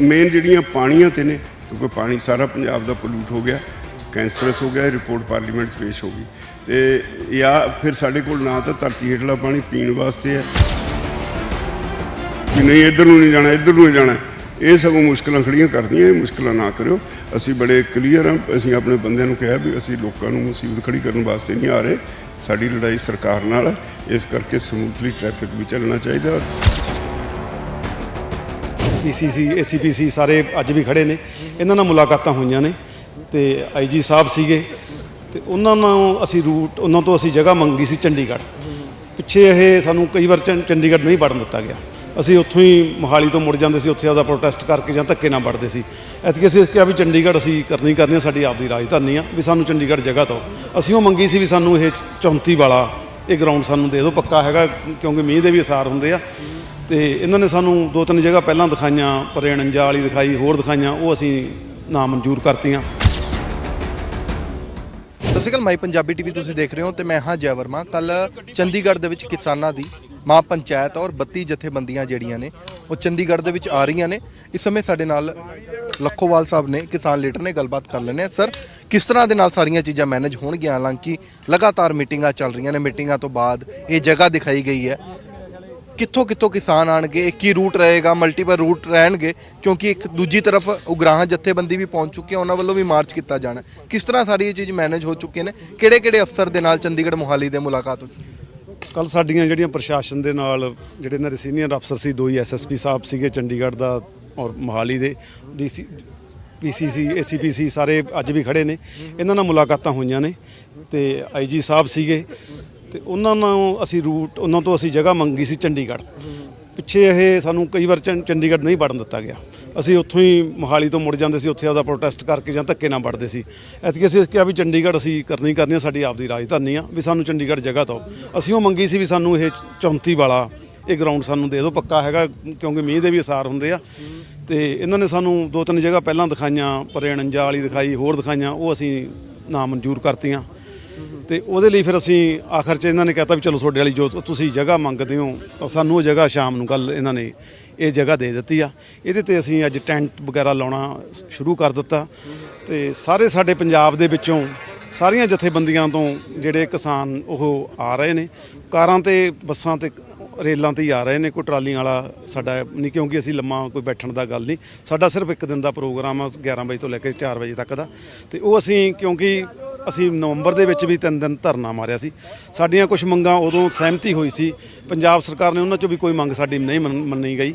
Main ਜਿਹੜੀਆਂ ਪਾਣੀਆਂ ਤੇ ਨੇ, ਕਿਉਂਕਿ ਪਾਣੀ ਸਾਰਾ ਪੰਜਾਬ ਦਾ ਪੋਲੂਟ ਹੋ ਗਿਆ ਕੈਂਸਰਸ ਹੋ ਗਿਆ ਰਿਪੋਰਟ ਪਾਰਲੀਮੈਂਟ ਪੇਸ਼ ਹੋ ਗਈ। ਤੇ ਜਾਂ ਫਿਰ ਸਾਡੇ ਕੋਲ ਨਾ ਤਾਂ ਧਰਤੀ ਹੇਠਲਾ ਪਾਣੀ ਪੀਣ ਵਾਸਤੇ ਹੈ। ਕਿ ਨਹੀਂ, ਇੱਧਰ ਨੂੰ ਨਹੀਂ ਜਾਣਾ, ਇੱਧਰ ਨੂੰ ਨਹੀਂ ਜਾਣਾ। ਇਹ ਸਗੋਂ ਮੁਸ਼ਕਲਾਂ ਖੜੀਆਂ ਕਰਦੀਆਂ, ਇਹ ਮੁਸ਼ਕਲਾਂ ਨਾ ਕਰਿਓ। ਅਸੀਂ ਬੜੇ ਕਲੀਅਰ ਹਾਂ, ਅਸੀਂ ਆਪਣੇ ਬੰਦਿਆਂ ਨੂੰ ਕਿਹਾ ਵੀ ਅਸੀਂ ਲੋਕਾਂ ਨੂੰ ਮੁਸੀਬਤ ਖੜੀ ਕਰਨ ਵਾਸਤੇ ਨਹੀਂ ਆ ਰਹੇ। ਸਾਡੀ ਲੜਾਈ ਸਰਕਾਰ ਨਾਲ ਇਸ ਕਰਕੇ ਸਮੂਥਲੀ ਟ੍ਰੈਫਿਕ ਵੀ ਚੱਲਣਾ ਚਾਹੀਦਾ। ਪੀਸੀਸੀ ਏਸੀਪੀਸੀ ਸਾਰੇ ਅੱਜ ਵੀ ਖੜੇ ਨੇ। ਇਹਨਾਂ ਨਾਲ ਮੁਲਾਕਾਤਾਂ ਹੋਈਆਂ ਨੇ ਤੇ ਆਈਜੀ ਸਾਹਿਬ ਸੀਗੇ ਤੇ ਉਹਨਾਂ ਨੂੰ ਅਸੀਂ ਰੂਟ ਉਹਨਾਂ ਤੋਂ ਅਸੀਂ ਜਗ੍ਹਾ ਮੰਗੀ ਸੀ ਚੰਡੀਗੜ੍ਹ। ਪਿੱਛੇ ਇਹ ਸਾਨੂੰ ਕਈ ਵਾਰ ਚੰ- ਚੰਡੀਗੜ੍ਹ ਨਹੀਂ ਵੜਨ ਦਿੱਤਾ ਗਿਆ। ਅਸੀਂ ਉੱਥੋਂ ਹੀ ਮੋਹਾਲੀ ਤੋਂ ਮੁੜ ਜਾਂਦੇ ਸੀ ਉੱਥੇ ਆਪਦਾ ਪ੍ਰੋਟੈਸਟ ਕਰਕੇ ਜਾਂ ਧੱਕੇ ਨਾਲ ਵੜਦੇ ਸੀ। ਐਤਕੀ ਅਸੀਂ ਕਿਹਾ ਵੀ ਚੰਡੀਗੜ੍ਹ ਅਸੀਂ ਕਰਨੀ ਕਰਨੀ ਆ, ਸਾਡੀ ਆਪਦੀ ਰਾਜਧਾਨੀ ਆ ਵੀ ਸਾਨੂੰ ਚੰਡੀਗੜ੍ਹ ਜਗ੍ਹਾ ਤੋਂ ਅਸੀਂ ਉਹ ਮੰਗੀ ਸੀ ਵੀ ਸਾਨੂੰ ਇਹ 34 ਵਾਲਾ ਇਹ ਗਰਾਊਂਡ ਸਾਨੂੰ ਦੇ ਦਿਓ ਪੱਕਾ ਹੈਗਾ ਕਿਉਂਕਿ ਮੀਂਹ ਦੇ ਵੀ ਅਸਾਰ ਹੁੰਦੇ ਆ। ਤੇ ਇਹਨਾਂ ਨੇ ਸਾਨੂੰ ਦੋ ਤਿੰਨ ਜਗ੍ਹਾ ਪਹਿਲਾਂ ਦਿਖਾਈਆਂ, ਪਰੇ ਵਾਲੀ ਦਿਖਾਈ, ਹੋਰ ਦਿਖਾਈਆਂ, ਉਹ ਅਸੀਂ ਨਾ ਮਨਜ਼ੂਰ ਕਰਤੀਆਂ। ਸਤਿ ਸ਼੍ਰੀ ਅਕਾਲ, ਮਾਈ ਪੰਜਾਬੀ ਟੀਵੀ ਤੁਸੀਂ ਦੇਖ ਰਹੇ ਹੋ ਤੇ ਮੈਂ ਹਾਂ ਜੈ ਵਰਮਾ। ਕੱਲ ਚੰਡੀਗੜ੍ਹ ਦੇ ਵਿੱਚ ਕਿਸਾਨਾਂ ਦੀ ਮਾਂ ਪੰਚਾਇਤ ਔਰ 32 ਜਥੇਬੰਦੀਆਂ ਜਿਹੜੀਆਂ ਨੇ, ਉਹ ਚੰਡੀਗੜ੍ਹ ਦੇ ਵਿੱਚ ਆ ਰਹੀਆਂ ਨੇ। ਇਸ ਸਮੇਂ ਸਾਡੇ ਨਾਲ ਲੱਖੋਵਾਲ ਸਾਹਿਬ ਨੇ, ਕਿਸਾਨ ਲੀਡਰ ਨੇ ਗੱਲਬਾਤ ਕਰ ਲੈਣੇ ਸਰ, ਕਿਸ ਤਰ੍ਹਾਂ ਦੇ ਨਾਲ ਸਾਰੀਆਂ ਚੀਜ਼ਾਂ ਮੈਨੇਜ ਹੋਣਗੀਆਂ? ਹਾਲਾਂਕਿ ਲਗਾਤਾਰ ਮੀਟਿੰਗਾਂ ਚੱਲ ਰਹੀਆਂ ਨੇ। ਮੀਟਿੰਗਾਂ ਤੋਂ ਬਾਅਦ ਇਹ ਜਗ੍ਹਾ ਦਿਖਾਈ ਗਈ ਹੈ। ਕਿੱਥੋਂ ਕਿੱਥੋਂ ਕਿਸਾਨ ਆਣਗੇ, ਇੱਕ ਹੀ ਰੂਟ ਰਹੇਗਾ ਮਲਟੀਪਲ ਰੂਟ ਰਹਿਣਗੇ, ਕਿਉਂਕਿ ਇੱਕ ਦੂਜੀ ਤਰਫ ਉਗਰਾਹਾਂ ਜਥੇਬੰਦੀ ਵੀ ਪਹੁੰਚ ਚੁੱਕੀ ਹੈ, ਉਹਨਾਂ ਵੱਲੋਂ ਵੀ ਮਾਰਚ ਕੀਤਾ ਜਾਣਾ ਕਿਸ ਤਰ੍ਹਾਂ ਸਾਰੀ ਇਹ ਚੀਜ਼ ਮੈਨੇਜ ਹੋ ਚੁੱਕੇ ਨੇ? ਕਿਹੜੇ ਕਿਹੜੇ ਅਫਸਰ ਦੇ ਨਾਲ ਚੰਡੀਗੜ੍ਹ ਮੋਹਾਲੀ ਦੇ ਮੁਲਾਕਾਤ ਹੋ ਕੱਲ ਸਾਡੀਆਂ ਜਿਹੜੀਆਂ ਪ੍ਰਸ਼ਾਸਨ ਦੇ ਨਾਲ, ਜਿਹੜੇ ਇਹਨਾਂ ਦੇ ਸੀਨੀਅਰ ਅਫਸਰ ਸੀ, ਦੋ ਹੀ ਐਸਐਸਪੀ ਸਾਹਿਬ ਸੀਗੇ, ਚੰਡੀਗੜ੍ਹ ਦਾ ਔਰ ਮੋਹਾਲੀ ਦੇ ਡੀਸੀ ਪੀਸੀਸੀ ਏਸੀਪੀਸੀ ਸਾਰੇ ਅੱਜ ਵੀ ਖੜੇ ਨੇ। ਇਹਨਾਂ ਨਾਲ ਮੁਲਾਕਾਤਾਂ ਹੋਈਆਂ ਨੇ ਤੇ ਆਈਜੀ ਸਾਹਿਬ ਸੀਗੇ। ਤੇ ਉਹਨਾਂ ਨੂੰ ਅਸੀਂ ਰੂਟ ਉਹਨਾਂ ਤੋਂ ਅਸੀਂ ਜਗ੍ਹਾ ਮੰਗੀ ਸੀ ਚੰਡੀਗੜ੍ਹ। ਪਿੱਛੇ ਇਹ ਸਾਨੂੰ ਕਈ ਵਾਰ ਚੰ- ਚੰਡੀਗੜ੍ਹ ਨਹੀਂ ਵੜਨ ਦਿੱਤਾ ਗਿਆ। ਅਸੀਂ ਉੱਥੋਂ ਹੀ ਮੋਹਾਲੀ ਤੋਂ ਮੁੜ ਜਾਂਦੇ ਸੀ ਉੱਥੇ ਆਪਦਾ ਪ੍ਰੋਟੈਸਟ ਕਰਕੇ ਜਾਂ ਧੱਕੇ ਨਾਲ ਵੜਦੇ ਸੀ। ਐਤਕੀ ਅਸੀਂ ਕਿਹਾ ਵੀ ਚੰਡੀਗੜ੍ਹ ਅਸੀਂ ਕਰਨੀ ਕਰਨੀ ਆ, ਸਾਡੀ ਆਪਦੀ ਰਾਜਧਾਨੀ ਆ ਵੀ ਸਾਨੂੰ ਚੰਡੀਗੜ੍ਹ ਜਗ੍ਹਾ ਦਿਓ। ਅਸੀਂ ਉਹ ਮੰਗੀ ਸੀ ਵੀ ਸਾਨੂੰ ਇਹ 34 ਵਾਲਾ ਇਹ ਗਰਾਊਂਡ ਸਾਨੂੰ ਦੇ ਦਿਓ ਪੱਕਾ ਹੈਗਾ ਕਿਉਂਕਿ ਮੀਂਹ ਦੇ ਵੀ ਅਸਾਰ ਹੁੰਦੇ ਆ। ਤੇ ਇਹਨਾਂ ਨੇ ਸਾਨੂੰ ਦੋ ਤਿੰਨ ਜਗ੍ਹਾ ਪਹਿਲਾਂ ਦਿਖਾਈਆਂ ਪਰੇਣੰਜਾ ਵਾਲੀ ਦਿਖਾਈ ਹੋਰ ਦਿਖਾਈਆਂ ਉਹ ਅਸੀਂ ਨਾ ਮਨਜ਼ੂਰ ਕਰਤੀਆਂ। ਤੇ ਉਹਦੇ ਲਈ ਫਿਰ ਅਸੀਂ ਆਖਰ 'ਚ ਇਹਨਾਂ ਨੇ ਕਹਿਤਾ ਵੀ ਚਲੋ ਤੁਹਾਡੇ ਵਾਲੀ ਜੋ ਤੁਸੀਂ ਜਗ੍ਹਾ ਮੰਗਦੇ ਹੋ, ਤਾਂ ਸਾਨੂੰ ਉਹ ਜਗ੍ਹਾ ਸ਼ਾਮ ਨੂੰ ਕੱਲ ਇਹਨਾਂ ਨੇ ਇਹ ਜਗ੍ਹਾ ਦੇ ਦਿੱਤੀ ਆ। ਇਹਦੇ ਤੇ ਅਸੀਂ ਅੱਜ ਟੈਂਟ ਵਗੈਰਾ ਲਾਉਣਾ ਸ਼ੁਰੂ ਕਰ ਦਿੱਤਾ ਤੇ ਸਾਰੇ ਸਾਡੇ ਪੰਜਾਬ ਦੇ ਵਿੱਚੋਂ ਸਾਰੀਆਂ ਜਥੇਬੰਦੀਆਂ ਤੋਂ ਜਿਹੜੇ ਕਿਸਾਨ ਉਹ ਆ ਰਹੇ ਨੇ। ਕਾਰਾਂ ਤੇ, ਬੱਸਾਂ ਤੇ, ਰੇਲਾਂ ਤੇ ਹੀ ਆ ਰਹੇ ਨੇ, ਕੋਈ ਟਰਾਲੀਆਂ ਵਾਲਾ ਸਾਡਾ ਨਹੀਂ ਕਿਉਂਕਿ ਅਸੀਂ ਲੰਮਾ ਕੋਈ ਬੈਠਣ ਦਾ ਗੱਲ ਨਹੀਂ। ਸਾਡਾ ਸਿਰਫ ਇੱਕ ਦਿਨ ਦਾ ਪ੍ਰੋਗਰਾਮ ਆ 11 ਵਜੇ ਤੋਂ ਲੈ ਕੇ 4 ਵਜੇ ਤੱਕ ਦਾ। ਤੇ ਉਹ ਅਸੀਂ ਕਿਉਂਕਿ ਅਸੀਂ ਨਵੰਬਰ ਦੇ ਵਿੱਚ ਵੀ ਤਿੰਨ ਦਿਨ ਧਰਨਾ ਮਾਰਿਆ ਸੀ। ਸਾਡੀਆਂ ਕੁਝ ਮੰਗਾਂ ਉਦੋਂ ਸਹਿਮਤੀ ਹੋਈ ਸੀ। ਪੰਜਾਬ ਸਰਕਾਰ ਨੇ ਉਹਨਾਂ ਚੋਂ ਵੀ ਕੋਈ ਮੰਗ ਸਾਡੀ ਨਹੀਂ ਮੰਨ- ਮੰਨੀ ਗਈ।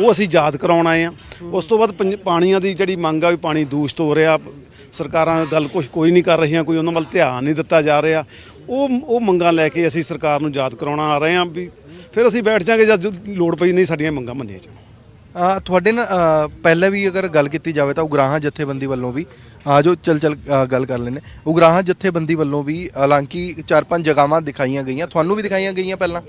ਉਹ ਅਸੀਂ ਯਾਦ ਕਰਾਉਣ ਆਏ ਆ ਉਸ ਤੋਂ ਬਾਅਦ ਪੰਜ- ਪਾਣੀਆਂ ਦੀ ਜਿਹੜੀ ਮੰਗ ਆ ਵੀ ਪਾਣੀ ਦੂਸ਼ਿਤ ਹੋ ਰਿਹਾ, ਸਰਕਾਰਾਂ ਗੱਲ ਕੁਝ ਕੋਈ ਨਹੀਂ ਕਰ ਰਹੀਆਂ, ਕੋਈ ਉਹਨਾਂ ਵੱਲ ਧਿਆਨ ਨਹੀਂ ਦਿੱਤਾ ਜਾ ਰਿਹਾ। ਉਹ ਉਹ ਮੰਗਾਂ ਲੈ ਕੇ ਅਸੀਂ ਸਰਕਾਰ ਨੂੰ ਯਾਦ ਕਰਾਉਣਾ ਆ ਰਹੇ ਹਾਂ ਵੀ ਫਿਰ ਅਸੀਂ ਬੈਠ ਜਾਾਂਗੇ ਜਦ ਲੋੜ ਪਈ ਨਹੀਂ ਸਾਡੀਆਂ ਮੰਗਾਂ ਮੰਨੀਆਂ ਜਾਣ। ਅ, ਤੁਹਾਡੇ ਨਾਲ ਅ, ਪਹਿਲਾਂ ਵੀ ਅਗਰ ਗੱਲ ਕੀਤੀ ਜਾਵੇ ਤਾਂ ਉਗਰਾਹਾਂ ਜਥੇਬੰਦੀ ਵੱਲੋਂ ਵੀ ਆ ਜੋ ਚਲ ਚਲ ਅ, ਗੱਲ ਕਰ ਲੈਨੇ ਉਗਰਾਹਾਂ ਜਥੇਬੰਦੀ ਵੱਲੋਂ ਵੀ ਹਾਲਾਂਕਿ ਚਾਰ ਪੰਜ ਜਗ੍ਹਾਵਾਂ ਦਿਖਾਈਆਂ ਗਈਆਂ। ਤੁਹਾਨੂੰ ਵੀ ਦਿਖਾਈਆਂ ਗਈਆਂ ਪਹਿਲਾਂ?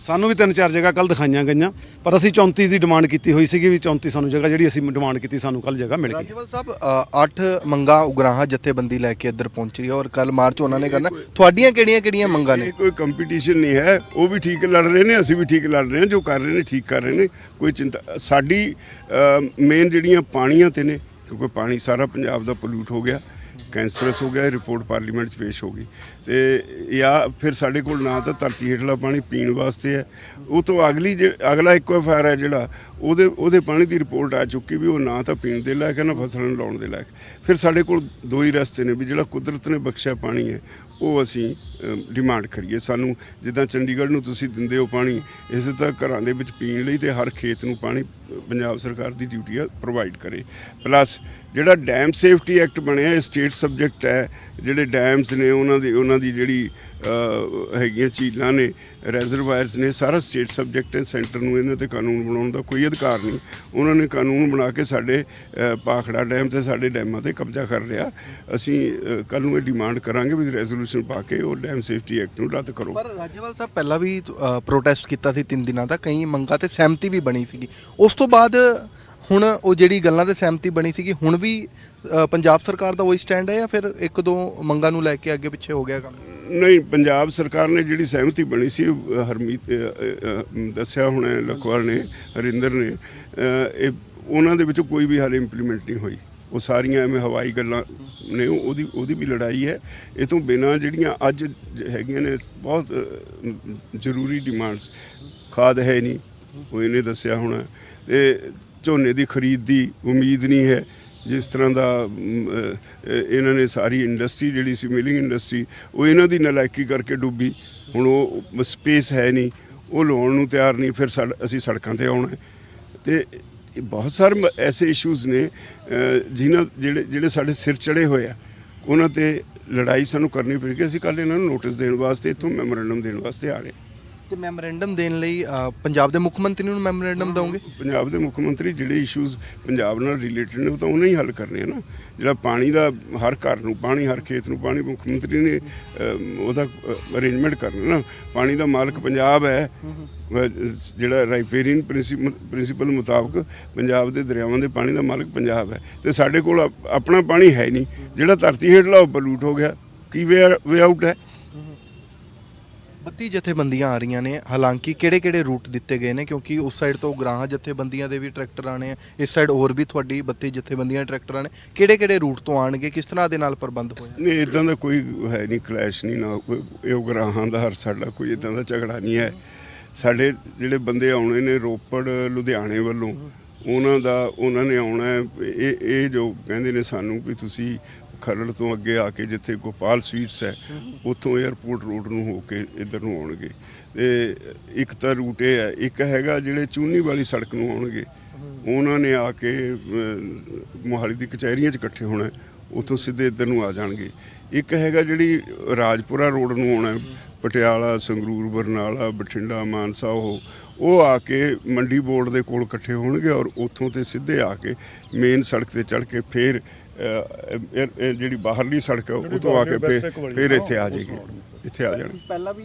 ਸਾਨੂੰ ਵੀ ਤਿੰਨ ਚਾਰ ਜਗ੍ਹਾ ਕੱਲ ਦਿਖਾਈਆਂ ਗਈਆਂ ਪਰ ਅਸੀਂ 34 ਦੀ ਡਿਮਾਂਡ ਕੀਤੀ ਹੋਈ ਸੀਗੀ ਵੀ 34 ਸਾਨੂੰ ਜਗ੍ਹਾ ਜਿਹੜੀ ਅਸੀਂ ਡਿਮਾਂਡ ਕੀਤੀ ਸਾਨੂੰ ਕੱਲ ਜਗ੍ਹਾ ਮਿਲ ਗਈ। ਰਾਜੇਵਾਲ ਸਾਹਿਬ ਅ, ਅੱਠ ਮੰਗਾਂ ਉਗਰਾਹਾਂ ਜਥੇਬੰਦੀ ਲੈ ਕੇ ਇੱਧਰ ਪਹੁੰਚ ਰਹੀ ਹੈ ਔਰ ਕੱਲ ਮਾਰਚ ਉਹਨਾਂ ਨੇ ਕਰਨਾ। ਤੁਹਾਡੀਆਂ ਕਿਹੜੀਆਂ ਕਿਹੜੀਆਂ ਮੰਗਾਂ ਨੇ? ਇਹ ਕੋਈ ਕੰਪੀਟੀਸ਼ਨ ਨਹੀਂ ਹੈ ਉਹ ਵੀ ਠੀਕ ਲੜ ਰਹੇ ਨੇ ਅਸੀਂ ਵੀ ਠੀਕ ਲੜ ਰਹੇ ਹਾਂ ਜੋ ਕਰ ਰਹੇ ਨੇ ਠੀਕ ਕਰ ਰਹੇ ਨੇ ਕੋਈ ਚਿੰਤਾ ਸਾਡੀ ਮੇਨ ਜਿਹੜੀਆਂ ਪਾਣੀਆਂ ਤੇ ਨੇ ਕਿਉਂਕਿ ਪਾਣੀ ਸਾਰਾ ਪੰਜਾਬ ਦਾ ਪੋਲੂਟ ਹੋ ਗਿਆ ਕੈਂਸਰਸ ਹੋ ਗਿਆ, ਇਹ ਰਿਪੋਰਟ ਪਾਰਲੀਮੈਂਟ 'ਚ ਪੇਸ਼ ਹੋ ਗਈ। ਤੇ ਜਾਂ ਫਿਰ ਸਾਡੇ ਕੋਲ ਨਾ ਤਾਂ ਧਰਤੀ ਹੇਠਲਾ ਪਾਣੀ ਪੀਣ ਵਾਸਤੇ ਹੈ। ਉਹ ਤੋਂ ਅਗਲੀ ਜੇ- ਅਗਲਾ ਇਕੁਆਫਾਇਰ ਹੈ ਜਿਹੜਾ, ਉਹਦੇ ਉਹਦੇ ਪਾਣੀ ਦੀ ਰਿਪੋਰਟ ਆ ਚੁੱਕੀ ਵੀ ਉਹ ਨਾ ਤਾਂ ਪੀਣ ਦੇ ਲਾਇਕ ਹੈ, ਨਾ ਫਸਲਾਂ ਨੂੰ ਲਾਉਣ ਦੇ ਲਾਇਕ। ਫਿਰ ਸਾਡੇ ਕੋਲ ਦੋ ਹੀ ਰਸਤੇ ਨੇ ਵੀ ਜਿਹੜਾ ਕੁਦਰਤ ਨੇ ਬਖਸ਼ਿਆ ਪਾਣੀ ਹੈ, ਉਹ ਅਸੀਂ ਡਿਮਾਂਡ ਕਰੀਏ। ਸਾਨੂੰ ਜਿੱਦਾਂ ਚੰਡੀਗੜ੍ਹ ਨੂੰ ਤੁਸੀਂ ਦਿੰਦੇ ਹੋ ਪਾਣੀ, ਇਸੇ ਤਰ੍ਹਾਂ ਘਰਾਂ ਦੇ ਵਿੱਚ ਪੀਣ ਲਈ ਤੇ ਹਰ ਖੇਤ ਨੂੰ ਪਾਣੀ ਪੰਜਾਬ ਸਰਕਾਰ ਦੀ ਡਿਊਟੀ ਆ, ਪ੍ਰੋਵਾਈਡ ਕਰੇ। ਪਲੱਸ ਜਿਹੜਾ ਡੈਮ ਸੇਫਟੀ ਐਕਟ ਬਣਿਆ, ਇਹ ਸਟੇਟ ਸਬਜੈਕਟ ਹੈ ਜਿਹੜੇ ਡੈਮਸ ਨੇ ਉਹਨਾਂ ਦੀ ਉਹਨਾਂ ਦੀ ਜਿਹੜੀ ਹੈਗੀਆਂ ਝੀਲਾਂ ਨੇ ਰੈਜ਼ਰਵਾਇਰਸ ਨੇ ਸਾਰਾ ਸਟੇਟ ਸਬਜੈਕਟ ਹੈ ਸੈਂਟਰ ਨੂੰ ਇਹਨਾਂ ਤੇ ਕਾਨੂੰਨ ਬਣਾਉਣ ਦਾ ਕੋਈ ਅਧਿਕਾਰ ਨਹੀਂ। ਉਹਨਾਂ ਨੇ ਕਾਨੂੰਨ ਬਣਾ ਕੇ ਸਾਡੇ ਅ, ਪਾਖੜਾ ਡੈਮ ਤੇ ਸਾਡੇ ਡੈਮਾਂ ਤੇ ਕਬਜ਼ਾ ਕਰ ਲਿਆ। ਅਸੀਂ ਕੱਲ ਨੂੰ ਇਹ ਡਿਮਾਂਡ ਕਰਾਂਗੇ ਵੀ ਰੈਜ਼ੋਲੂਸ਼ਨ ਪਾ ਕੇ ਉਹ ਡੈਮ ਸੇਫਟੀ ਐਕਟ ਨੂੰ ਰੱਦ ਕਰੋ। ਪਰ ਰਾਜੇਵਾਲ ਸਾਹਿਬ ਪਹਿਲਾਂ ਵੀ ਪ੍ਰੋਟੈਸਟ ਕੀਤਾ ਸੀ ਤਿੰਨ ਦਿਨਾਂ ਦਾ ਕਈ ਮੰਗਾਂ ਤੇ ਸਹਿਮਤੀ ਵੀ ਬਣੀ ਸੀਗੀ। ਉਸ ਤੋਂ ਬਾਅਦ ਹੁਣ ਉਹ ਜਿਹੜੀ ਗੱਲਾਂ ਤੇ ਸਹਿਮਤੀ ਬਣੀ ਸੀਗੀ ਹੁਣ ਵੀ ਅ, ਪੰਜਾਬ ਸਰਕਾਰ ਦਾ ਉਹੀ ਸਟੈਂਡ ਹੈ ਜਾਂ ਫਿਰ ਇੱਕ ਦੋ ਮੰਗਾਂ ਨੂੰ ਲੈ ਕੇ ਅੱਗੇ ਪਿੱਛੇ ਹੋ ਗਿਆ ਕੰਮ? ਨਹੀਂ ਪੰਜਾਬ ਸਰਕਾਰ ਨੇ ਜਿਹੜੀ ਸਹਿਮਤੀ ਬਣੀ ਸੀ ਉਹ ਹਰਮੀਤ ਅ, ਅ, ਅ, ਦੱਸਿਆ ਹੁਣ ਲਖਵਾਲ ਨੇ ਹਰਿੰਦਰ ਨੇ ਅ, ਇਹ ਉਹਨਾਂ ਦੇ ਵਿੱਚੋਂ ਕੋਈ ਵੀ ਹਾਲੇ ਇੰਪਲੀਮੈਂਟ ਨਹੀਂ ਹੋਈ। ਉਹ ਸਾਰੀਆਂ ਐਵੇਂ ਹਵਾਈ ਗੱਲਾਂ ਨੇ ਉਹਦੀ ਉਹਦੀ ਵੀ ਲੜਾਈ ਹੈ। ਇਹ ਤੋਂ ਬਿਨਾਂ ਜਿਹੜੀਆਂ ਅੱਜ ਜ- ਹੈਗੀਆਂ ਨੇ ਬਹੁਤ ਅ, ਜ਼ਰੂਰੀ ਡਿਮਾਂਡਸ ਖਾਦ ਹੈ ਨਹੀਂ ਉਹ ਇਹਨੇ ਦੱਸਿਆ ਹੋਣਾ। ਤੇ ਝੋਨੇ ਦੀ ਖਰੀਦ ਦੀ ਉਮੀਦ ਨਹੀਂ ਹੈ ਜਿਸ ਤਰ੍ਹਾਂ ਦਾ ਇਹਨਾਂ ਨੇ ਸਾਰੀ ਇੰਡਸਟਰੀ ਜਿਹੜੀ ਸੀ ਮਿਲਿੰਗ ਇੰਡਸਟਰੀ ਉਹ ਇਹਨਾਂ ਦੀ ਨਲਾਇਕੀ ਕਰਕੇ ਡੁੱਬੀ ਹੁਣ ਉਹ ਸਪੇਸ ਹੈ ਨਹੀਂ ਉਹ ਲਾਉਣ ਨੂੰ ਤਿਆਰ ਨਹੀਂ ਫਿਰ ਸੜ- ਅਸੀਂ ਸੜਕਾਂ ਤੇ ਆਉਣਾ ਹੈ। ਤੇ ਬਹੁਤ ਸਾਰੇ ਐਸੇ ਇਸ਼ੂਜ਼ ਨੇ ਅ, ਜਿਨ੍ਹਾਂ ਜਿਹੜੇ ਜਿਹੜੇ ਸਾਡੇ ਸਿਰ ਚੜੇ ਹੋਏ ਆ ਉਹਨਾਂ ਤੇ ਲੜਾਈ ਸਾਨੂੰ ਕਰਨੀ ਪਏਗੀ ਅਸੀਂ ਕੱਲ ਇਹਨਾਂ ਨੂੰ ਨੋਟਿਸ ਦੇਣ ਵਾਸਤੇ ਇੱਥੋਂ ਮੈਮੋਰੈਂਡਮ ਦੇਣ ਵਾਸਤੇ ਆ ਰਹੇ ਤੇ ਮੈਮੋਰੈਂਡਮ ਦੇਣ ਲਈ ਅ, ਪੰਜਾਬ ਦੇ ਮੁੱਖ ਮੰਤਰੀ ਨੂੰ ਮੈਮੋਰੈਂਡਮ ਦਵੋਗੇ? ਪੰਜਾਬ ਦੇ ਮੁੱਖ ਮੰਤਰੀ ਜਿਹੜੇ ਇਸ਼ੂਜ਼ ਪੰਜਾਬ ਨਾਲ ਰਿਲੇਟਡ ਨੇ ਉਹ ਤਾਂ ਉਹਨੇ ਹੀ ਹੱਲ ਕਰਨੇ ਆ ਨਾ। ਜਿਹੜਾ ਪਾਣੀ ਦਾ ਹਰ ਘਰ ਨੂੰ ਪਾਣੀ ਹਰ ਖੇਤ ਨੂੰ ਪਾਣੀ ਮੁੱਖ ਮੰਤਰੀ ਨੇ ਅਮ, ਉਹਦਾ ਅਰੇਂਜਮੈਂਟ ਕਰਨਾ ਨਾ। ਪਾਣੀ ਦਾ ਮਾਲਕ ਪੰਜਾਬ ਹੈ। ਅਹ, ਜਿਹੜਾ ਰਾਈਪੇਰੀਅਨ ਪ੍ਰਿੰਸੀਪਲ ਮੁਤਾਬਕ ਪੰਜਾਬ ਦੇ ਦਰਿਆਵਾਂ ਦੇ ਪਾਣੀ ਦਾ ਮਾਲਕ ਪੰਜਾਬ ਹੈ। ਤੇ ਸਾਡੇ ਕੋਲ ਆਪ- ਆਪਣਾ ਪਾਣੀ ਹੈ ਨਹੀਂ। ਜਿਹੜਾ ਧਰਤੀ ਹੇਠਲਾ ਉਹ ਪੋਲੂਟ ਹੋ ਗਿਆ। ਕੀ ਵੇ ਵੇ ਆਊਟ ਹੈ? 32 ਜਥੇਬੰਦੀਆਂ ਆ ਰਹੀਆਂ ਨੇ, ਹਾਲਾਂਕਿ ਕਿਹੜੇ-ਕਿਹੜੇ ਰੂਟ ਦਿੱਤੇ ਗਏ ਨੇ, ਕਿਉਂਕਿ ਉਸ ਸਾਈਡ ਤੋਂ ਗ੍ਰਾਹਾਂ ਜਥੇਬੰਦੀਆਂ ਦੇ ਵੀ ਟਰੈਕਟਰ ਆਣੇ ਆ, ਇਸ ਸਾਈਡ ਹੋਰ ਵੀ ਤੁਹਾਡੀ 32 ਜਥੇਬੰਦੀਆਂ ਟਰੈਕਟਰ ਆਣੇ ਕਿਹੜੇ-ਕਿਹੜੇ ਰੂਟ ਤੋਂ ਆਣਗੇ ਕਿਸ ਤਰ੍ਹਾਂ ਦੇ ਨਾਲ ਪ੍ਰਬੰਧ ਹੋਇਆ ਨਹੀਂ ਇਦਾਂ ਦਾ ਕੋਈ ਹੈ ਨਹੀਂ ਕਲੈਸ਼ ਨਹੀਂ, ਨਾ ਕੋਈ, ਇਹ ਗ੍ਰਾਹਾਂ ਦਾ ਹਰ ਸਾਡਾ ਕੋਈ ਇਦਾਂ ਦਾ ਝਗੜਾ ਨਹੀਂ ਹੈ। ਸਾਡੇ ਜਿਹੜੇ ਬੰਦੇ ਆਉਣੇ ਨੇ ਰੋਪੜ, ਲੁਧਿਆਣੇ ਵੱਲੋਂ, ਉਹਨਾਂ ਦਾ, ਉਹਨਾਂ ਨੇ ਆਉਣਾ ਇਹ ਇਹ ਜੋ ਕਹਿੰਦੇ ਨੇ ਸਾਨੂੰ ਵੀ ਤੁਸੀਂ ਖਰੜ ਤੋਂ ਅੱਗੇ ਆ ਕੇ ਜਿੱਥੇ ਗੋਪਾਲ ਸਵੀਟਸ ਹੈ, ਉੱਥੋਂ 에ਅਰਪੋਰਟ ਰੋਡ ਨੂੰ ਹੋ ਕੇ ਇੱਧਰ ਨੂੰ ਆਉਣਗੇ। ਤੇ ਇੱਕ ਤਾਂ ਰੂਟ ਇਹ ਹੈ, ਇੱਕ ਹੈਗਾ ਜਿਹੜੇ ਚੂਨੀ ਵਾਲੀ ਸੜਕ ਨੂੰ ਆਉਣਗੇ। ਉਹਨਾਂ ਨੇ ਆ ਕੇ ਮੋਹਾਲੀ ਦੀ ਕਚਹਿਰੀਆਂ 'ਚ ਇਕੱਠੇ ਹੋਣਾ ਉੱਥੋਂ ਸਿੱਧੇ ਇੱਧਰ ਨੂੰ ਆ ਜਾਣਗੇ। ਇੱਕ ਹੈਗਾ ਜਿਹੜੀ ਰਾਜਪੁਰਾ ਰੋਡ ਨੂੰ ਆਉਣਾ ਪਟਿਆਲਾ, ਸੰਗਰੂਰ, ਬਰਨਾਲਾ, ਬਠਿੰਡਾ, ਮਾਨਸਾ, ਉਹ ਉਹ ਆ ਕੇ ਮੰਡੀ ਬੋਰਡ ਦੇ ਕੋਲ ਇਕੱਠੇ ਹੋਣਗੇ ਔਰ ਉੱਥੋਂ ਤੇ ਸਿੱਧੇ ਆ ਕੇ ਮੇਨ ਸੜਕ ਤੇ ਚੜ੍ਹ ਕੇ ਫਿਰ ਜਿਹੜੀ ਬਾਹਰਲੀ ਸੜਕ ਉਤੋਂ ਆ ਕੇ ਫਿਰ ਇੱਥੇ ਆ ਜਾਏਗੀ। ਇੱਥੇ ਆ ਜਾਣਗੇ ਪਹਿਲਾਂ ਵੀ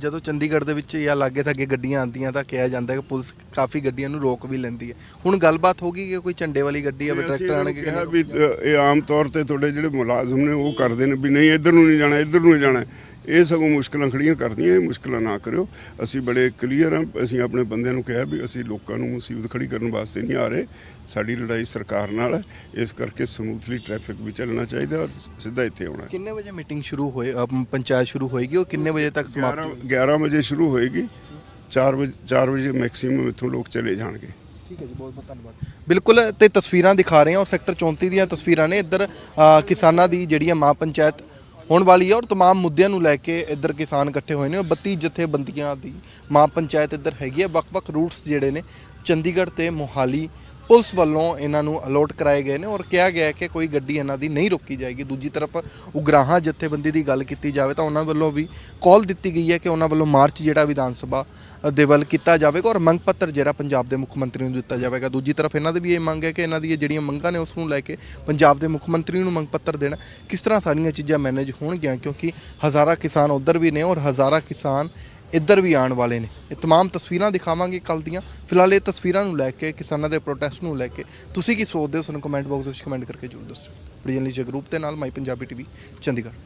ਜਦੋਂ ਚੰਡੀਗੜ੍ਹ ਦੇ ਵਿੱਚ ਜਾਂ ਲਾਗੇ ਥਾਗੇ ਗੱਡੀਆਂ ਆਉਂਦੀਆਂ ਤਾਂ ਕਿਹਾ ਜਾਂਦਾ ਹੈ ਕਿ ਪੁਲਿਸ ਕਾਫੀ ਗੱਡੀਆਂ ਨੂੰ ਰੋਕ ਵੀ ਲੈਂਦੀ ਹੈ। ਹੁਣ ਗੱਲਬਾਤ ਹੋ ਗਈ ਕਿ ਕੋਈ ਝੰਡੇ ਵਾਲੀ ਗੱਡੀ ਆ ਟਰੈਕਟਰ ਆਣਗੇ ਕਿਹਾ ਵੀ ਇਹ ਆਮ ਤੌਰ ਤੇ ਤੁਹਾਡੇ ਜਿਹੜੇ ਮੁਲਾਜ਼ਮ ਨੇ ਉਹ ਕਰਦੇ ਨੇ ਵੀ ਨਹੀਂ ਇੱਧਰ ਨੂੰ ਨਹੀਂ ਜਾਣਾ ਇੱਧਰ ਨੂੰ ਹੀ ਜਾਣਾ। ਇਹ ਸਗੋਂ ਮੁਸ਼ਕਲਾਂ ਖੜੀਆਂ ਕਰਦੀਆਂ ਇਹ ਮੁਸ਼ਕਲਾਂ ਨਾ ਕਰਿਓ। ਅਸੀਂ ਬੜੇ ਕਲੀਅਰ ਹਾਂ ਅਸੀਂ ਆਪਣੇ ਬੰਦਿਆਂ ਨੂੰ ਕਿਹਾ ਵੀ ਅਸੀਂ ਲੋਕਾਂ ਨੂੰ ਮੁਸੀਬਤ ਖੜੀ ਕਰਨ ਵਾਸਤੇ ਨਹੀਂ ਆ ਰਹੇ। ਸਾਡੀ ਲੜਾਈ ਸਰਕਾਰ ਨਾਲ ਹੈ ਇਸ ਕਰਕੇ ਸਮੂਥਲੀ ਟ੍ਰੈਫਿਕ ਵੀ ਚੱਲਣਾ ਚਾਹੀਦਾ ਔਰ ਸਿੱਧਾ ਇੱਥੇ ਆਉਣਾ। ਕਿੰਨੇ ਵਜੇ ਮੀਟਿੰਗ ਸ਼ੁਰੂ ਹੋਏ ਅ, ਪੰਚਾਇਤ ਸ਼ੁਰੂ ਹੋਏਗੀ ਉਹ ਕਿੰਨੇ ਵਜੇ ਤੱਕ ਸਮਾਪਤ 11 11 ਵਜੇ ਸ਼ੁਰੂ ਹੋਏਗੀ। 4 ਵਜੇ 4 ਵਜੇ ਮੈਕਸਿਮਮ ਇੱਥੋਂ ਲੋਕ ਚਲੇ ਜਾਣਗੇ। ਠੀਕ ਹੈ ਜੀ ਬਹੁਤ ਬਹੁਤ ਧੰਨਵਾਦ। ਬਿਲਕੁਲ ਤੇ ਤਸਵੀਰਾਂ ਦਿਖਾ ਰਹੇ ਹਾਂ ਔਰ ਸੈਕਟਰ 34 ਦੀਆਂ ਤਸਵੀਰਾਂ ਨੇ। ਇੱਧਰ ਅ, ਕਿਸਾਨਾਂ ਦੀ ਜਿਹੜੀ ਹੈ ਮਾਂ ਪੰਚਾਇਤ ਹੋਣ ਵਾਲੀ ਹੈ ਔਰ तमाम ਮੁੱਦਿਆਂ ਨੂੰ ਲੈ ਕੇ ਇੱਧਰ ਕਿਸਾਨ ਇਕੱਠੇ ਹੋਏ ਨੇ ਔਰ 32 ਜਥੇਬੰਦੀਆਂ ਦੀ ਮਾਂ ਪੰਚਾਇਤ ਇੱਧਰ ਹੈਗੀ ਹੈ ਵੱਖ-ਵੱਖ ਰੂਟਸ ਜਿਹੜੇ ਨੇ ਚੰਡੀਗੜ੍ਹ ਤੇ ਮੋਹਾਲੀ ਪੁਲਿਸ ਵੱਲੋਂ ਇਹਨਾਂ ਨੂੰ ਅਲੋਟ ਕਰਾਏ ਗਏ ਨੇ ਔਰ ਕਿਹਾ ਗਿਆ ਹੈ ਕਿ ਕੋਈ ਗੱਡੀ ਇਹਨਾਂ ਦੀ ਨਹੀਂ ਰੋਕੀ ਜਾਏਗੀ। ਦੂਜੀ ਤਰਫ ਉਗਰਾਹਾਂ ਜਥੇਬੰਦੀ ਦੀ ਗੱਲ ਕੀਤੀ ਜਾਵੇ ਤਾਂ ਉਹਨਾਂ ਵੱਲੋਂ ਵੀ ਕਾਲ ਦਿੱਤੀ ਗਈ ਹੈ ਕਿ ਉਹਨਾਂ ਵੱਲੋਂ ਮਾਰਚ ਜਿਹੜਾ ਵਿਧਾਨ ਸਭਾ ਦੇ ਵੱਲ ਕੀਤਾ ਜਾਵੇਗਾ ਔਰ ਮੰਗ ਪੱਤਰ ਜਿਹੜਾ ਪੰਜਾਬ ਦੇ ਮੁੱਖ ਮੰਤਰੀ ਨੂੰ ਦਿੱਤਾ ਜਾਵੇਗਾ। ਦੂਜੀ ਤਰਫ ਇਹਨਾਂ ਦੀ ਵੀ ਇਹ ਮੰਗ ਹੈ ਕਿ ਇਹਨਾਂ ਦੀਆਂ ਜਿਹੜੀਆਂ ਮੰਗਾਂ ਨੇ ਉਸ ਨੂੰ ਲੈ ਕੇ ਪੰਜਾਬ ਦੇ ਮੁੱਖ ਮੰਤਰੀ ਨੂੰ ਮੰਗ ਪੱਤਰ ਦੇਣਾ। ਕਿਸ ਤਰ੍ਹਾਂ ਸਾਰੀਆਂ ਚੀਜ਼ਾਂ ਮੈਨੇਜ ਹੋਣਗੀਆਂ ਕਿਉਂਕਿ ਹਜ਼ਾਰਾਂ ਕਿਸਾਨ ਉਧਰ ਵੀ ਨੇ ਔਰ ਹਜ਼ਾਰਾਂ ਕਿਸਾਨ ਇੱਧਰ ਵੀ ਆਉਣ ਵਾਲੇ ਨੇ ਇਹ तमाम ਤਸਵੀਰਾਂ ਦਿਖਾਵਾਂਗੇ ਕੱਲ ਦੀਆਂ ਫਿਲਹਾਲ ਇਹ ਤਸਵੀਰਾਂ ਨੂੰ ਲੈ ਕੇ ਕਿਸਾਨਾਂ ਦੇ ਪ੍ਰੋਟੈਸਟ ਨੂੰ ਲੈ ਕੇ ਤੁਸੀਂ ਕੀ ਸੋਚਦੇ ਹੋ ਸਾਨੂੰ ਕਮੈਂਟ ਬਾਕਸ ਵਿੱਚ ਕਮੈਂਟ ਕਰਕੇ ਜ਼ਰੂਰ ਦੱਸੋ ਪ੍ਰੀਜਨਲੀ ਜਗਰੂਪ ਦੇ ਨਾਲ ਮਾਈ ਪੰਜਾਬੀ ਟੀਵੀ ਚੰਡੀਗੜ੍ਹ